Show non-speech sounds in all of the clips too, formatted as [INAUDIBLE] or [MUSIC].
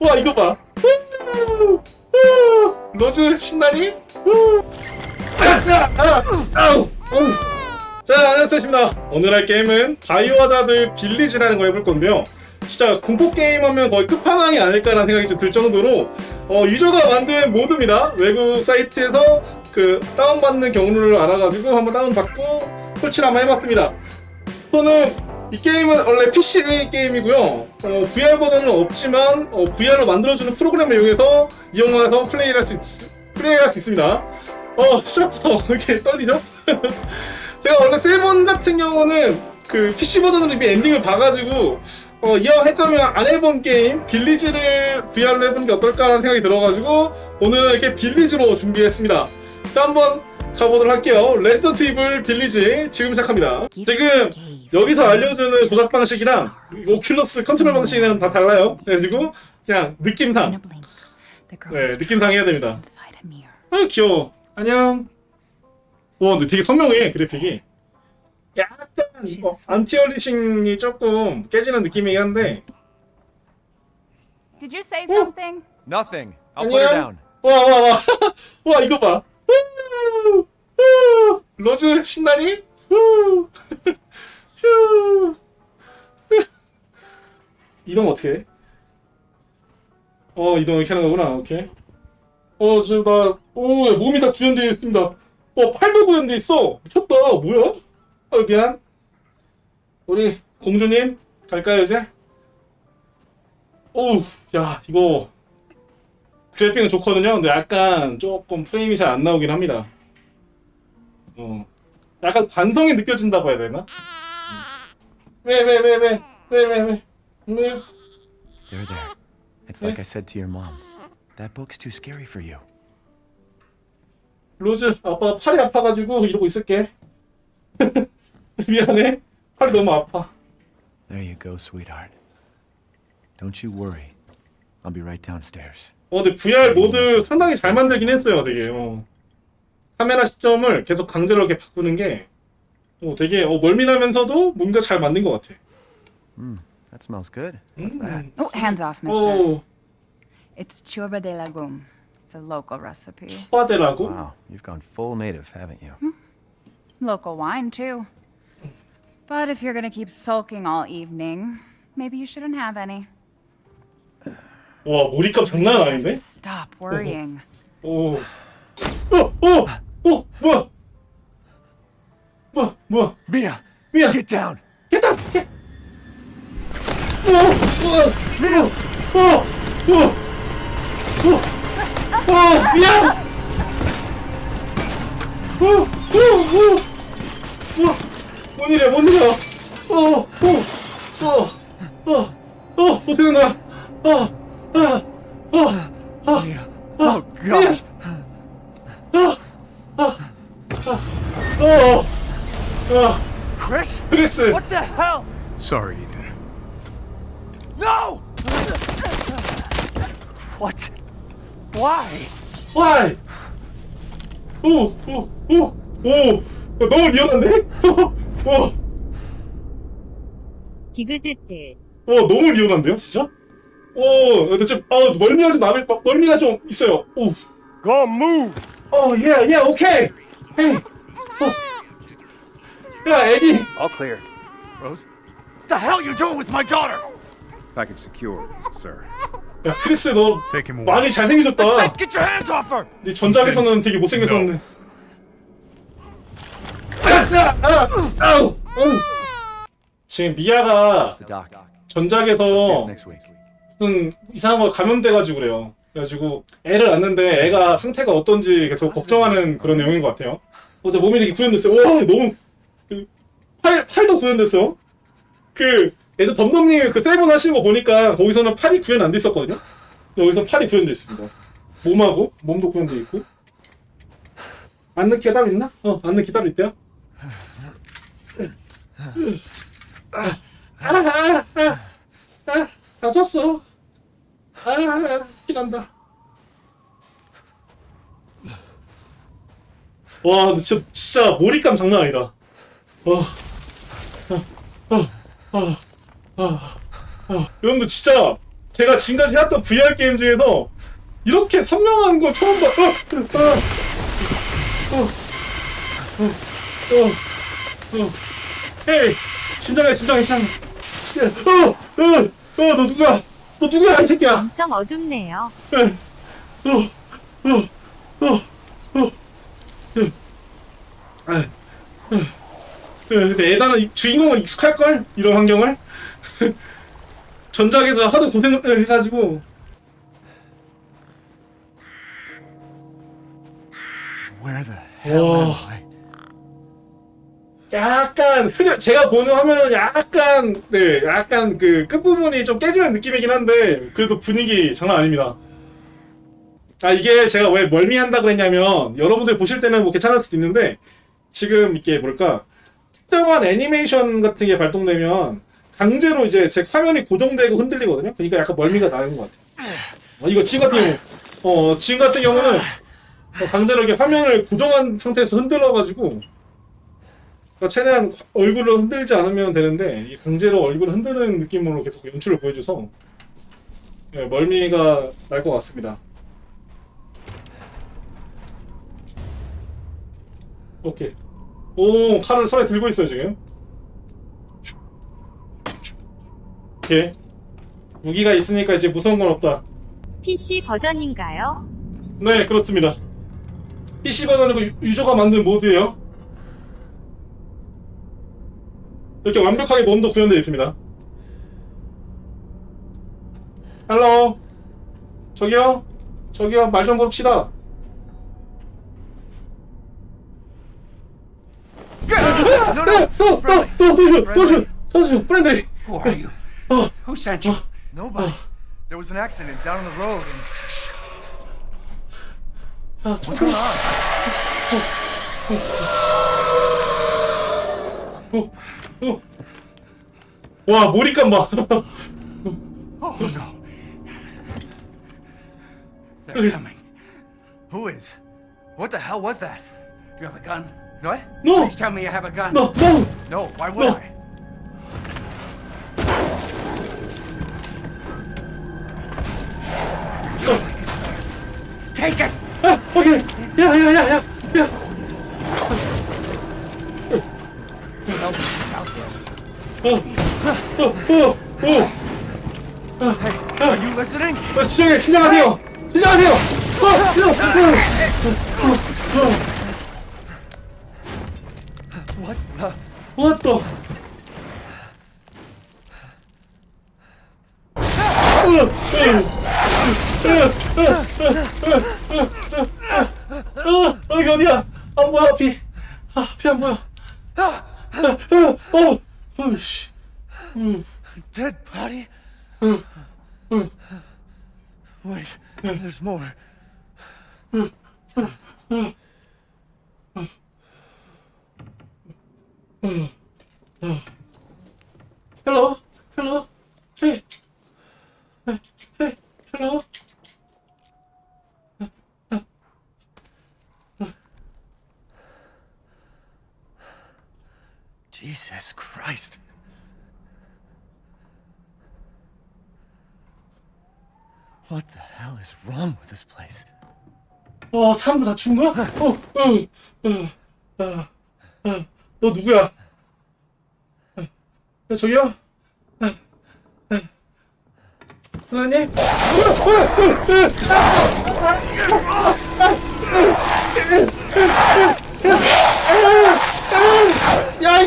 와 이거 봐. 로즈 신나니? 아! 자, 안녕하십니다. 오늘 할 게임은 바이오하자드 빌리지라는 걸 해볼 건데요. 진짜 공포 게임 하면 거의 끝판왕이 아닐까라는 생각이 좀 들 정도로 어, 유저가 만든 모드입니다. 외국 사이트에서 그 다운받는 경로를 알아가지고 한번 다운받고 설치를 한번 해봤습니다. 저는 이 게임은 원래 PC 게임이고요. 어, VR 버전은 없지만 어, VR로 만들어주는 프로그램을 이용해서 이용해서 플레이할 수 있, 플레이할 수 있습니다. 어 시작부터 [LAUGHS] 이렇게 떨리죠? [LAUGHS] 제가 원래 세븐 같은 경우는 그 PC 버전으로 이미 엔딩을 봐가지고 어, 이왕 할 거면 안 해본 게임 빌리지를 VR로 해보는 게 어떨까라는 생각이 들어가지고 오늘은 이렇게 빌리지로 준비했습니다. 자 한번 가보도록 할게요. 레드 이블 빌리지 지금 시작합니다. 지금 여기서 알려주는 조작 방식이랑 오큘러스 컨트롤 방식이랑 다 달라요. 그래가지고 그냥 느낌상 네, 느낌상 해야 됩니다. 아 귀여워. 안녕. 와 근데 되게 선명해 그래픽이. 약간 어, 안티얼리싱이 조금 깨지는 느낌이긴 한데 Did you say something? Nothing. I'll put her down. 와와와 [LAUGHS] 와 이거 봐. 로즈 신나니? 후. [LAUGHS] 휴. [LAUGHS] 이동 어떻게 해? 어 이동 이렇게 하는 거구나 오케이 어 지금 나 오 몸이 다 구현되어 있습니다 어 팔도 구현돼 있어 미쳤다 뭐야? 아 미안 우리 공주님 갈까요 이제? 오우 야 이거 그래픽은 좋거든요 근데 약간 조금 프레임이 잘 안 나오긴 합니다 어 약간 관성이 느껴진다고 해야 되나? 왜왜 왜 왜 왜 왜 왜 There, there. It's like I said to your mom. That book's too scary for you. 로즈 아빠 팔이 아파가지고 이러고 있을게 미안해 팔이 너무 아파 There you go, sweetheart. Don't you worry. I'll be right downstairs. 어 근데 VR 모드 상당히 잘 만들긴 했어요 되게 어. 카메라 시점을 계속 강제로 이렇게 바꾸는 게 어, 되게 어, 멀미나면서도 뭔가 잘 만든 것 같아 That smells good. What's that? 음. Oh, hands off, mister. 오 It's churba de legume. It's a local recipe. 초바데라고? Wow, you've gone full native, haven't you? Local wine, too. But if you're gonna keep sulking all evening, maybe you shouldn't have any. 와 몰입감 장난 아닌데? Just stop worrying. 오. 어, 어, 어, 뭐야? 뭐야, 뭐야? Mia, 미안. get down. 됐다. 예. 어, 어, 어, 어, 어, 어, 어, 미안. 어, 어, 어, 어, 뭔 일이야, 뭔 일이야? 어, 어, 어, 어, 어, 어떻게 된 거야? 어, 아, 어, 어. Mia. Oh God. 어, 어, Chris? 크리스. What the hell? Sorry, Ethan. No! What? Why? Why? 오, 오, 오, 오, 너무 리얼한데? 오, 기그드트 오, 너무 리얼한데요, 진짜? 오, 근데 좀, 아, 멀미가 좀 남을, 멀미가 좀 있어요. 오, Go move! 어, 예, 예, 오케이. 헤이, 어, 야, 애기. All clear. Rose? What the hell you doing with my daughter? Package secure, sir. 야, 크리스, 너 Take him away. 많이 잘생겨졌다. Hey, get your hands off her! 네 전작에서는 되게 못생겼었는데. 아싸! 아! 아우! 어. 지금 미아가 The doc. 전작에서 next week. 무슨 이상한 거 감염돼가지고 그래요. 그래가지고 애를 낳는데 애가 상태가 어떤지 계속 걱정하는 그런 내용인 것 같아요. 어제 몸이 구현됐어요. 와 너무 그팔 팔도 구현됐어. 그 예전 덤덤님 그 세븐 하시는 거 보니까 거기서는 팔이 구현 안. 근데 여기서 팔이 구현돼 있습니다. 몸하고 몸도 구현돼 있고. 안 넣기 따로 있나? 어, 안 넣기 따로 있대요. 아, 아, 아, 아, 다쳤어. 아, 피난다. 와, 근데 진짜, 진짜 몰입감 장난 아니다. 어, 어, 어. 여러분들 진짜 제가 지금까지 해왔던 VR 게임 중에서 이렇게 선명한 거 처음 봐. 어, 어, 어, 어, 어, 어, 어. 헤이, 진정해, 진정해, 진정해. 야, 어, 어, 어, 너 누구야? 너 누구야, 이 새끼야? 엄청 어둡네요. 어, 어, 어, 어, 어. 아, 어. 근데 애다는 이- 주인공은 익숙할걸? 이런 환경을? [LAUGHS] 전작에서 하도 고생을 해가지고 Where the hell am Whoa. I? 약간 흐려 제가 보는 화면은 약간 네 약간 그 끝부분이 좀 깨지는 느낌이긴 한데 그래도 분위기 장난 아닙니다 아 이게 제가 왜 멀미한다 그랬냐면 여러분들 보실 때는 뭐 괜찮을 수도 있는데 지금 이게 뭘까 특정한 애니메이션 같은 게 발동되면 강제로 이제 제 화면이 고정되고 흔들리거든요 그러니까 약간 멀미가 나는 것 같아요 어, 이거 지금 같은 경우 어 지금 같은 경우는 어, 강제로 이렇게 화면을 고정한 상태에서 흔들어가지고 그러니까 최대한 얼굴을 흔들지 않으면 되는데 이 강제로 얼굴을 흔드는 느낌으로 계속 연출을 보여줘서 예, 멀미가 날 것 같습니다. 오케이. 오 칼을 손에 들고 있어요 지금. 오케이. 무기가 있으니까 이제 무서운 건 없다. PC 버전인가요? 네 그렇습니다. PC 버전이고 유- 유저가 만든 모드예요. 이렇게 완벽하게 몸도 구현되어 있습니다. 헬로 저기요 저기요 말 좀 걸읍시다. No, no, friendly. 도와줘 도와줘 도와줘 프렌들이 Who are you? 어 Who sent you? Nobody. There was an accident down on the road, and 아, what's going on? 어, 어. 와 몰입감 봐. Oh no! They're coming. Who is? What the hell was that? Do you have a gun? What? No. Please tell me you have a gun. 너 너. No. Why would No. I? Take it. 아, 오케이. 야, 야, 야, 야, 야. 어, 어, 어, 어. Hey, are you listening? 어, 진정해, 진정하세요. 진정하세요. 어, 어. The? 어, 여기 어디야? 안 보여, 피. 아, 피 안 보여. 아, 어, 어, 어, 씨. Dead body? Wait, there's more. Hello, hello, hey, hey, hey, hello. Jesus Christ. What the hell is wrong with this place? 어, 사람들 다 죽은 거야? 어, 어, 어, 어, 어, 너 누구야? 어, 어, 저기요? 선생님? 야, 이!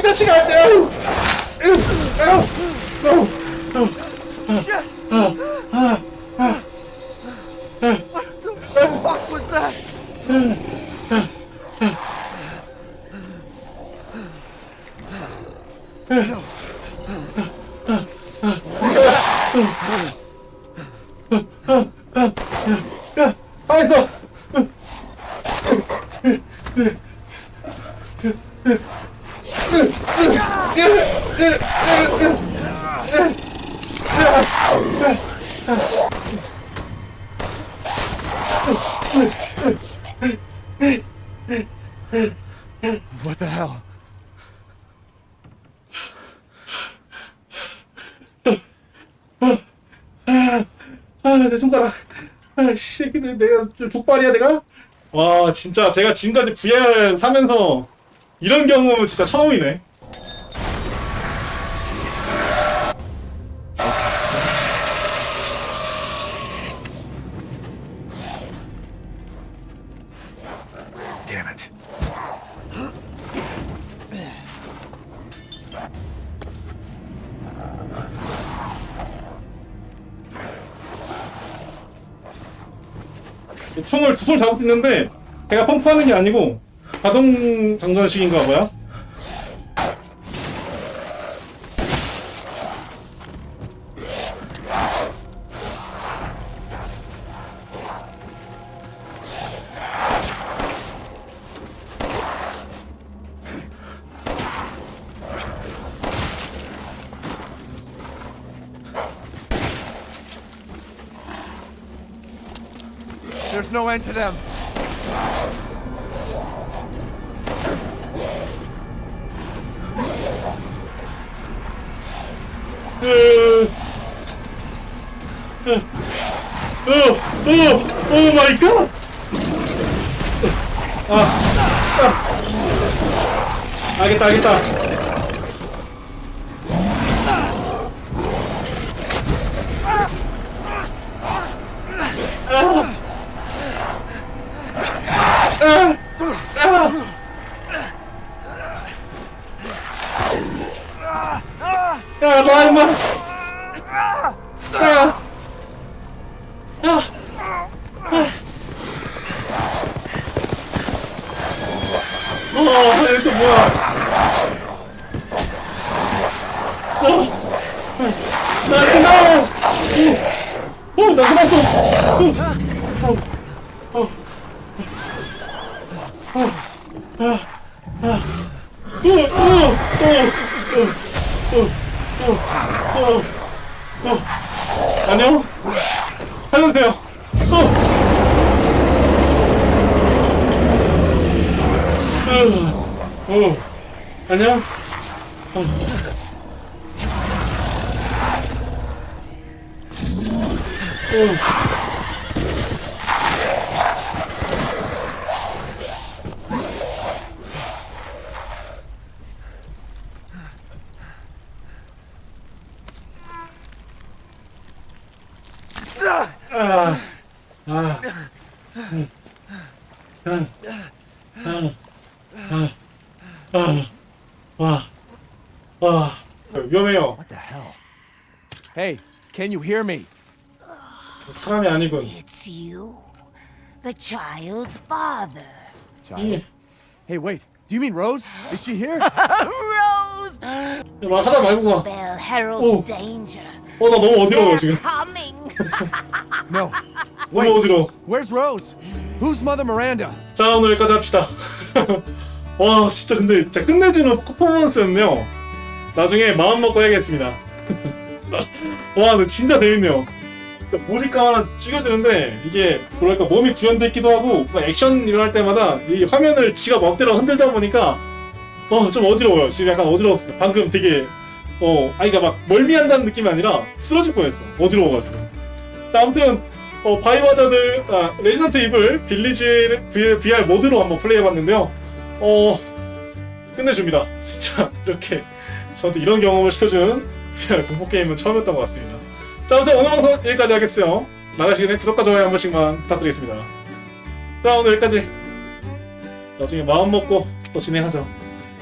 What the fuck was that? 야, 가만있어! What the hell? 아 내가 좀 족발이야 내가? 와 진짜 제가 지금까지 VR 사면서 이런 경우 진짜 처음이네 잡고 있는데 제가 펌프하는 게 아니고 자동 장전식인가 봐요 There's no end to them. 오 마이 갓! 아, 아. 알겠다, 알겠다. 나 끝나! 오, 나 끝났어! 오, 오, 오, 오, 오, 오, 오, 오. 안녕? 살려주세요. 어. 어. 안녕? 어. 어. 아, 아, 음, 음, 음, 아, 아, 와, 와, 위험해요. What the hell? Hey, can you hear me? 사람이 아니군. It's you, the child's father. Child. Hey, wait. Do you mean Rose? Is she here? Rose! 말하다 말고 가. Bell heralds Oh. danger. 어, 나 너무 어지러워 지금. coming. no. 너무. 어지러워. Where's Rose? Who's Mother Miranda? 자, 오늘 여기까지 합시다. 와, 진짜 근데 진짜 끝내주는 퍼포먼스였네요. 나중에 마음 먹고 해야겠습니다. 와, 근데 진짜 재밌네요. 모니까 하나 찍어주는데 이게 뭐랄까 몸이 구현돼 있기도 하고 막 액션 일어날 때마다 이 화면을 지가 멋대로 흔들다 보니까 어 좀 어지러워요. 지금 약간 어지러웠어요. 방금 되게 어 아이가 막 멀미한다는 느낌이 아니라 쓰러질 뻔했어. 어지러워가지고. 자 아무튼 어 바이오하자드 아 레지던트 이블 빌리지 VR, VR 모드로 한번 플레이해봤는데요. 어 끝내줍니다. [LAUGHS] 진짜 이렇게 저한테 이런 경험을 시켜준 VR 공포 게임은 처음이었던 것 같습니다. 자, 아무튼 오늘 방송 여기까지 하겠어요. 나가시기 전에 구독과 좋아요 한 번씩만 부탁드리겠습니다. 자, 오늘 여기까지. 나중에 마음 먹고 또 진행하죠.